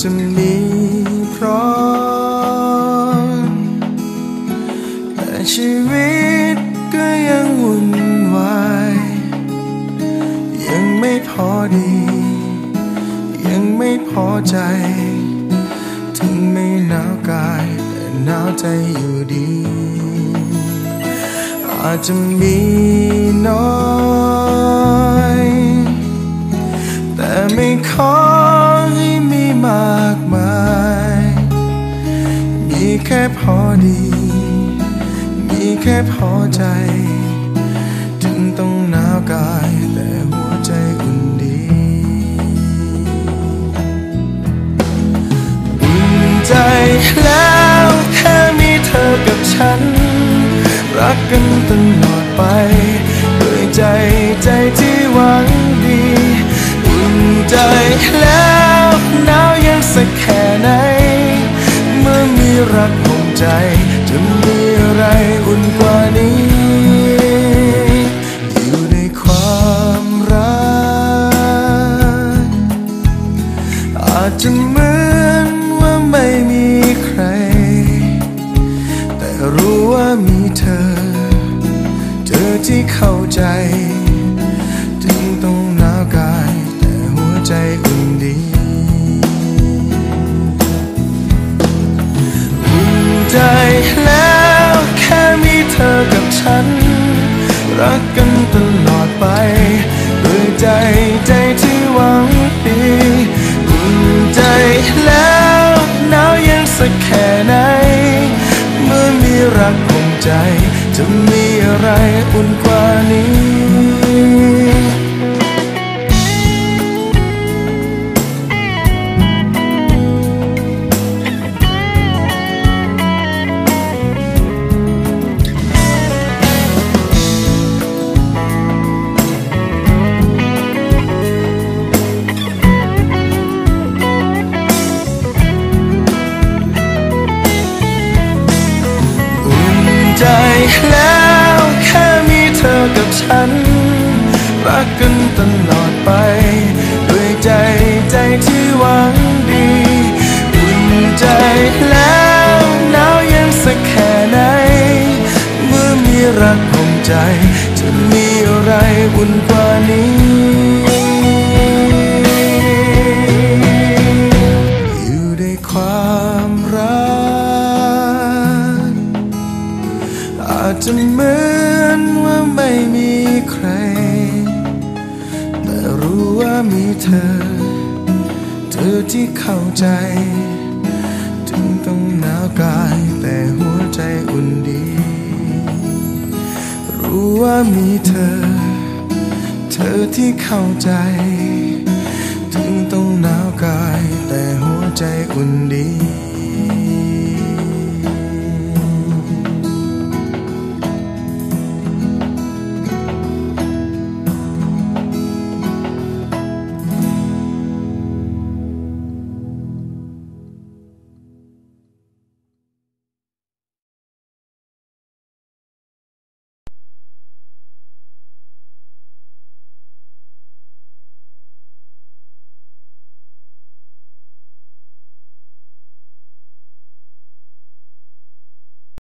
จะมีพร้อมแต่ชีวิตก็ยังวุ่นวายยังไม่พอดี ยังไม่พอใจ ถึงไม่หนาวกายแต่หนาวใจอยู่ดี อาจจะมีน้อย แต่ไม่ขอ ดี มีแค่พอใจ ใจจะมีอะไรอุ่นกว่านี้อยู่ในความรัก อาจจะเหมือนว่าไม่มีใคร แต่รู้ว่ามีเธอ เธอที่เข้าใจ เธอกับฉัน รักกันตลอดไปด้วยใจใจที่หวังดีอุ่นใจแล้วหนาวยังสักแค่ไหน เมื่อมีรักคงใจ จะมีอะไรอุ่นกว่านี้ ตลอดไป ด้วยใจใจที่หวังดีอุ่นใจแล้วหนาวเยังสักแค่ไหน เมื่อมีรักห่มใจ จะมีอะไรอุ่นกว่านี้อยู่ในความรักอาจจะเหมือน มีเธอ เธอที่เข้าใจ ถึงต้องหนาวกายแต่หัวใจอุ่นดี รู้ว่ามีเธอ เธอที่เข้าใจ ถึงต้องหนาวกายแต่หัวใจอุ่นดี